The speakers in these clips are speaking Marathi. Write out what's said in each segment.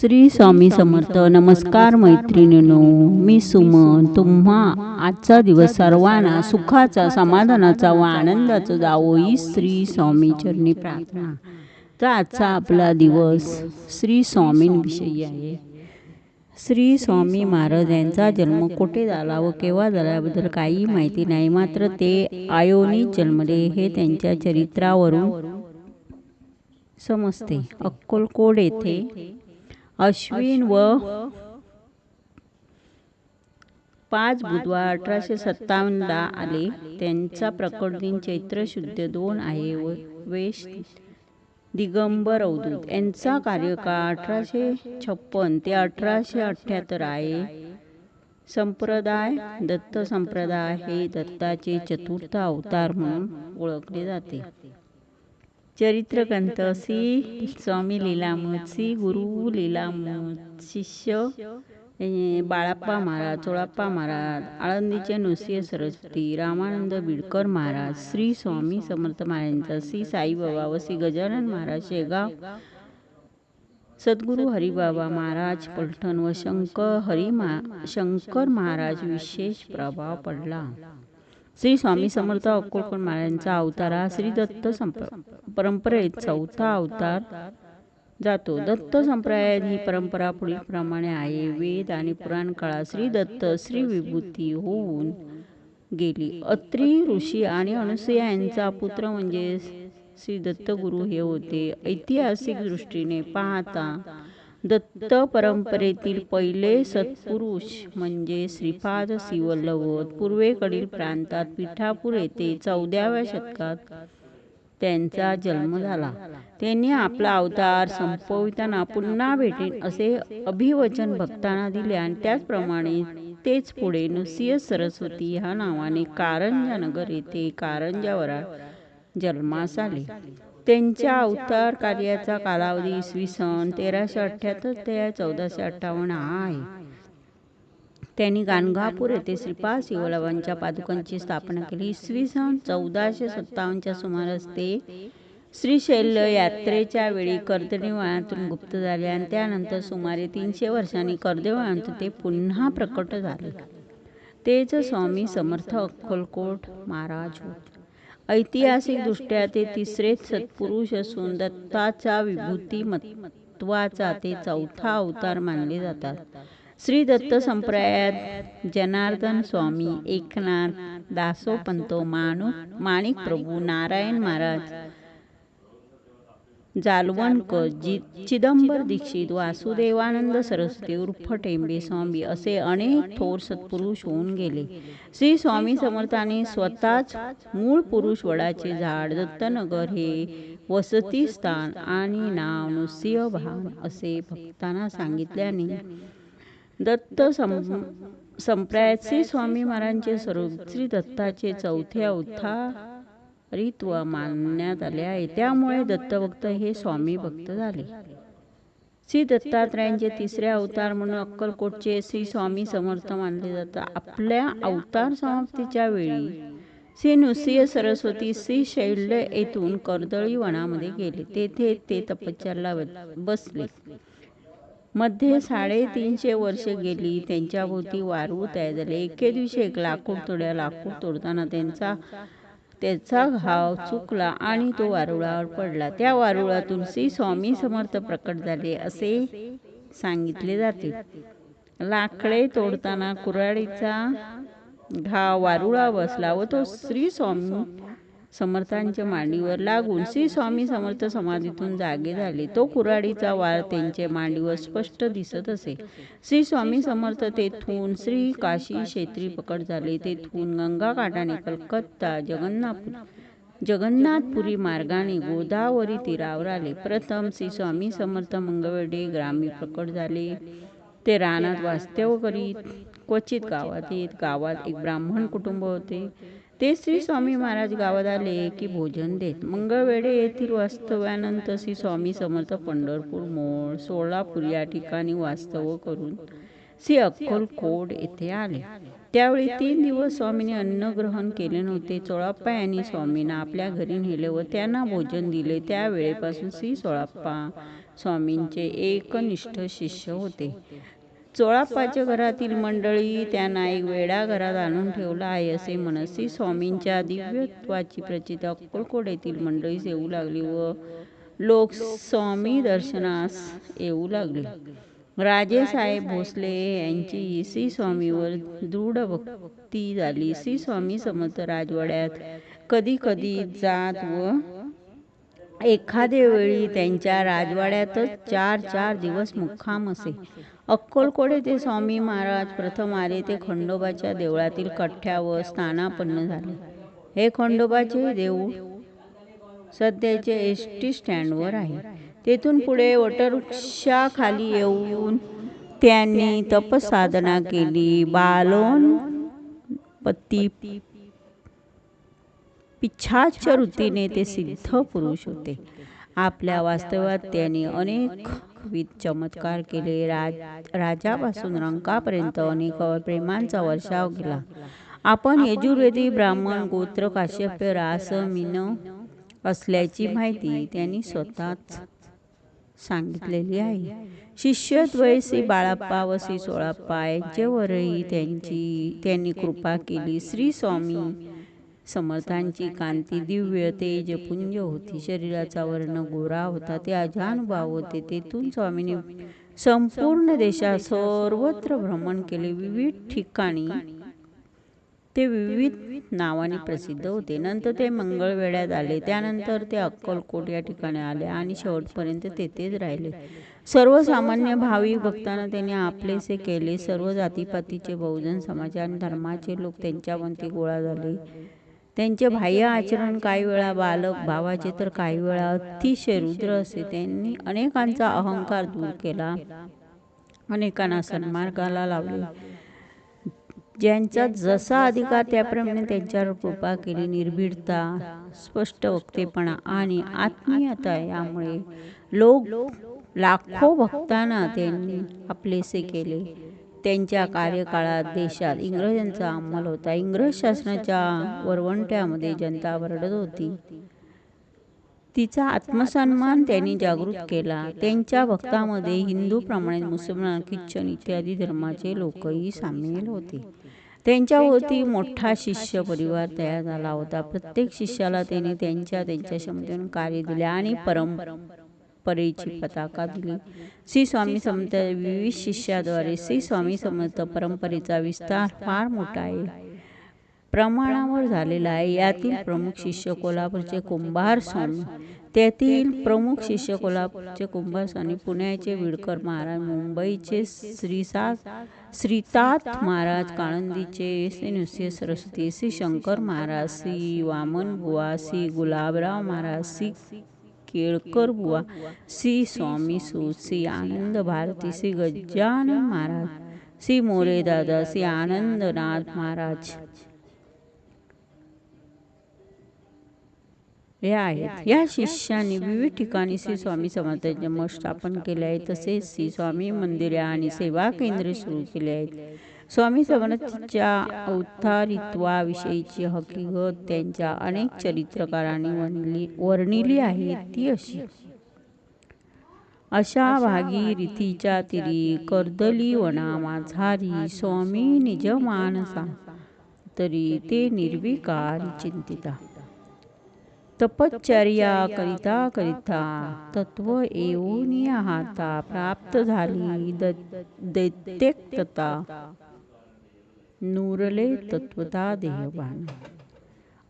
श्री स्वामी समर्थ नमस्कार मैत्रिणीनो. मी सुमन. तुम्हा आजचा दिवस सर्वांना सुखाचा समाधानाचा व आनंदाचा जावो ही श्री स्वामी चरणी प्रार्थना. तर आजचा आपला दिवस श्री स्वामींविषयी आहे. श्री स्वामी महाराज यांचा जन्म कुठे झाला व केव्हा झाला याबद्दल काही माहिती नाही. मात्र ते आयोनी जन्मले हे त्यांच्या चरित्रावरून समजते. अक्कलकोट येथे अश्विन व पाच बुधवार अठराशे सत्तावन्नला आले. त्यांचा प्रकट दिन चैत्र शुद्ध दोन आहे व वेश दिगंबर अवधूत. यांचा कार्यकाळ अठराशे छप्पन ते अठराशे अठ्ठ्याहत्तर आहे. संप्रदाय दत्त संप्रदाय हे दत्ताचे चतुर्थ अवतार म्हणून ओळखले जाते. चरित्र ग्रंथ श्री स्वामी लीलामृत श्री गुरु लीलामृत शिष्य बाळाप्पा महाराज चोळाप्पा महाराज आळंदीचे नृसिंह सरस्वती रामानंद बिडकर महाराज श्री स्वामी समर्थ महाराजांचा श्री साईबाबा व श्री गजानन महाराज शेगाव सद्गुरू हरिबाबा महाराज पलठण व शंकर हरी शंकर महाराज विशेष प्रभाव पडला. श्री स्वामी समर्थ अक्कलकोट महाराजांचा अवतार हा श्री दत्त संप परंपरेत चौथा अवतार जातो. दत्त संप्रदायात ही परंपरा पुढील प्रमाणे आहे. वेद आणि पुराण काळात श्री दत्त श्री विभूती होऊन गेली. अत्री ऋषी आणि अनुसया यांचा पुत्र म्हणजे श्री दत्तगुरु हे होते. ऐतिहासिक दृष्टीने पाहता दत्त परंपरेतील पहिले सत्पुरुष म्हणजे श्रीपाद शिवल्लवत पूर्वेकडील प्रांतात पिठापूर येथे चौदाव्या शतकात त्यांचा जन्म झाला. त्यांनी आपला अवतार संपविताना पुन्हा भेटेन असे अभिवचन भक्तांना दिले आणि त्याचप्रमाणे तेच पुढे नृसिंह सरस्वती ह्या नावाने कारंजा नगर येथे कारंजावरा जन्मास आले. त्यांच्या अवतार कार्याचा कालावधी इसवी सन तेराशे अठ्ठ्याहत्तर ते चौदाशे अठ्ठावन्न हा आहे. त्यांनी गाणगापूर येथे श्रीपाद शिवलाबांच्या पादुकांची स्थापना केली. इसवी सन चौदाशे सत्तावन्नच्या सुमारास ते श्रीशैल्य यात्रेच्या वेळी कर्दळीवळातून गुप्त झाले आणि त्यानंतर सुमारे तीनशे वर्षांनी कर्दळीवळातून ते पुन्हा प्रकट झाले. तेच स्वामी समर्थ अक्कलकोट महाराज होते. ऐतिहासिकदृष्ट्या ते तिसरे सत्पुरुष असून दत्ताचा विभूतीमत्वाचा ते चौथा अवतार मानले जातात. श्री दत्त संप्रदायात जनार्दन स्वामी एकनाथ दासोपंत माणू माणिक प्रभू नारायण महाराज जालवणकर जि चिदंबर दीक्षित वासुदेवानंद सरस्वती उर्फ टेंबे स्वामी असे अनेक थोर सत्पुरुष होऊन गेले. श्री स्वामी समर्थाने स्वतःच मूळ पुरुष वडाचे झाड दत्तनगर हे वसती स्थान आणि नाव नृसिंह भान असे भक्तांना सांगितल्याने दत्त सं संप्रदायात श्री स्वामी महाराजांचे स्वरूप श्री दत्ताचे चौथे अवतारित्व मानण्यात आले आहे त्यामुळे दत्तभक्त हे स्वामी भक्त झाले. श्री दत्तात्रयांचे तिसरे अवतार म्हणून अक्कलकोटचे श्री स्वामी समर्थ मानले जातात आपल्या अवतार समाप्तीच्या वेळी. श्री नृसिंह सरस्वती श्री शैल्य येथून कर्दळी वनामध्ये गेले. तेथे ते तपश्चर्याला बसले. मध्ये साडेतीनशे वर्षे गेली. त्यांच्या भोवती वारूळ तयार झाले एके दिवशी एक लाकूड तोड्या लाकूड तोडताना त्यांचा त्याचा घाव चुकला आणि तो वारुळावर पडला. त्या वारुळातून श्री स्वामी समर्थ प्रकट झाले असे सांगितले जाते. लाकडे तोडताना कुऱ्हाडीचा घाव वारुळा बसला व तो श्री स्वामी समर्थांच्या मांडीवर लागून श्री स्वामी समर्थ समाधीतून जागे झाले. तो कुऱ्हाडीचा वार त्यांच्या मांडीवर स्पष्ट दिसत असे. श्री स्वामी समर्थ तेथून श्री काशी क्षेत्री प्रकट झाले. तेथून गंगा काठाने कलकत्ता जगन्नाथ जगन्नाथपुरी मार्गाने गोदावरी तीरावर आले. प्रथम श्री स्वामी समर्थ मंगळवेढे ग्रामी प्रकट झाले. ते रानात वास्तव्य करीत क्वचित गावात येत. गावात एक ब्राह्मण कुटुंब होते. ते श्री स्वामी महाराज गावात आले की भोजन देत. मंगळवेढे येथील वास्तव्यानंतर श्री स्वामी समर्थ पंढरपूर मोळ सोलापूर या ठिकाणी वास्तव करून श्री अक्कलकोट येथे आले. त्यावेळी तीन दिवस स्वामींनी अन्न ग्रहण केले नव्हते. चोळाप्पा यांनी स्वामींना आपल्या घरी नेले व त्यांना भोजन दिले. त्यावेळेपासून श्री सोळाप्पा स्वामींचे एकनिष्ठ शिष्य होते. चोळाप्पाच्या घरातील मंडळी त्यांना एक वेडा घरात आणून ठेवला आहे असे म्हणत श्री स्वामींच्या दिव्यत्वाची प्रचिती अक्कलकोट येथील मंडळीस येऊ लागली व लोक स्वामी दर्शनास येऊ लागले. राजेसाहेब भोसले यांची श्री स्वामीवर दृढ भक्ती झाली. श्री स्वामी समर्थ राजवाड्यात कधी कधी जात व एखादे वेळी त्यांच्या राजवाड्यातच चार चार दिवस मुक्काम असे. अक्कलकोट ते स्वामी महाराज प्रथम आले ते खंडोबाच्या देवळातील कठ्ठ्यावर स्थानापन्न झाले. हे खंडोबाचे देऊळ सध्याचे एस टी स्टँडवर आहे. तेथून पुढे वटवृक्षाखाली येऊन त्यांनी तपसाधना केली. बालोन पती पिच्छाच्या वृत्तीने ते सिद्ध पुरुष होते. आपल्या वास्तव्यात त्यांनी अनेक चमत्कार केले. राज राजापासून रंकापर्यंत अनेक प्रेमांचा वर्षाव केला. आपण यजुर्वेदी ब्राह्मण गोत्र काश्यप्य रास मीन असल्याची माहिती त्यांनी स्वतःच सांगितलेली आहे. शिष्यद्वय श्री बाळाप्पा व श्री सोळाप्पा यांच्यावरही त्यांची त्यांनी कृपा केली. श्री स्वामी समर्थांची कांती दिव्य तेजपुंज होती. शरीराचा वर्ण गोरा होता. ते अजानुभाव होते तेथून स्वामीने संपूर्ण देशात सर्वत्र भ्रमण केले. विविध ठिकाणी ते विविध नावाने प्रसिद्ध होते. नंतर ते मंगळवेढ्यात आले. त्यानंतर ते अक्कलकोट या ठिकाणी आले आणि शेवटपर्यंत तेथेच राहिले. सर्वसामान्य भाविक भक्तांना त्यांनी आपलेसे केले. सर्व जातीपातीचे बहुजन समाज आणि धर्माचे लोक त्यांच्यावरती गोळा झाले. त्यांचे बाह्य आचरण काही वेळा बालक भावाचे तर काही वेळा अतिशय रुद्र असे त्यांनी अनेकांचा अहंकार दूर केला. अनेकांना सन्मार्गाला लावले. ज्यांचा जसा अधिकार त्याप्रमाणे त्यांच्यावर कृपा केली निर्भीडता स्पष्ट वक्तेपणा आणि आत्मीयता यामुळे लोक लाखो भक्तांना त्यांनी आपलेसे केले. त्यांच्या कार्यकाळात देशात इंग्रजांचा अंमल होता. इंग्रज शासनाच्या वरवंट्यामध्ये जनता वरडत होती. तिचा आत्मसन्मान त्यांनी जागृत केला. त्यांच्या भक्तामध्ये हिंदूप्रमाणे मुसलमान ख्रिश्चन इत्यादी धर्माचे लोकही सामील होते. त्यांच्यावरती मोठा शिष्य परिवार तयार झाला होता. प्रत्येक शिष्याला त्यांनी त्यांच्या त्यांच्या क्षमतेने कार्य दिले आणि परम परेची पताका दिली. श्री स्वामी समर्थ विविध शिष्याद्वारे श्री स्वामी समर्थ परंपरेचा विस्तार फार मोठा आहे. प्रमाणावर झालेला आहे. यातील प्रमुख शिष्य कोल्हापूरचे कुंभार स्वामी. त्यातील प्रमुख शिष्य कोल्हापूरचे कुंभार स्वामी पुण्याचे विडकर महाराज मुंबईचे श्रीसा श्रीतात महाराज काळंदीचे श्री नृसिंह सरस्वती श्री शंकर महाराज श्री वामन बुवा श्री गुलाबराव महाराज श्री केळकर बुवा श्री स्वामी सूत श्री आनंद भारती श्री गजानन महाराज। श्री मोरे दादा श्री आनंदनाथ महाराज। हे आहेत. या शिष्यांनी विविध ठिकाणी श्री स्वामी समर्थांचे मठ स्थापन केले आहे. तसेच श्री स्वामी मंदिरे आणि सेवा केंद्रे सुरू केले आहेत. स्वामी समर्थच्या अवतारित्वाविषयीची हकीकत त्यांच्या अनेक चरित्रकारांनी वर्णली वर्णिली आहे ती अशी. अशा भागी रीतीच्या तिरी कर्दली वना माझारी स्वामी निज मानसा तरी ते निर्विकार चिंतिता. तपश्चर्या करिता करिता तत्व येऊन हाता प्राप्त झाली दैत्यक्तता. नूरले तत्वता देहबान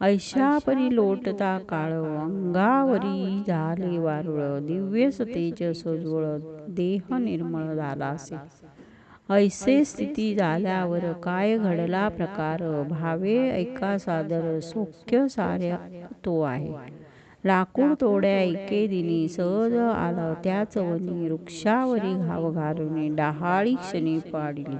ऐशा परी लोटता काळ अंगावरी झाले वारुळ. दिव्य सतेज सोजवळ देह निर्मळ झाला असे ऐसे स्थिती झाल्यावर काय घडला प्रकार? भावे ऐका सादर सौख्य साऱ्या तो आहे. लाकूड तोड्या एके दिनी सहज आलं. त्याच वनी वृक्षावरी घाव घालून डहाळी क्षणी पाडली.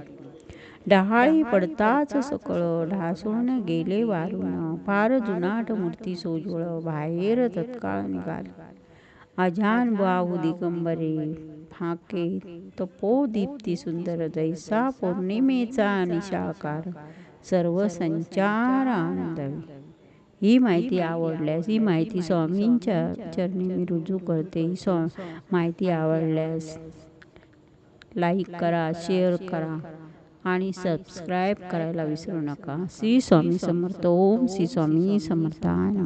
डहाळी पडताच सकळ ढासून गेले वारून. फार जुनाट मूर्ती सोजवळ बाहेर तत्काळ निघाली. अजान बाहू दिगंबरे. फाके तपोदीप्ती सुंदर जैसा पौर्णिमेचा निशाकार. सर्व संचार आनंदवी. ही माहिती आवडल्यास ही माहिती स्वामींच्या चरणी मी रुजू करते. ही स्वा माहिती आवडल्यास लाईक करा शेअर करा. आणि सबस्क्राईब करायला विसरू नका. श्री स्वामी समर्थ. ओम श्री स्वामी समर्थाय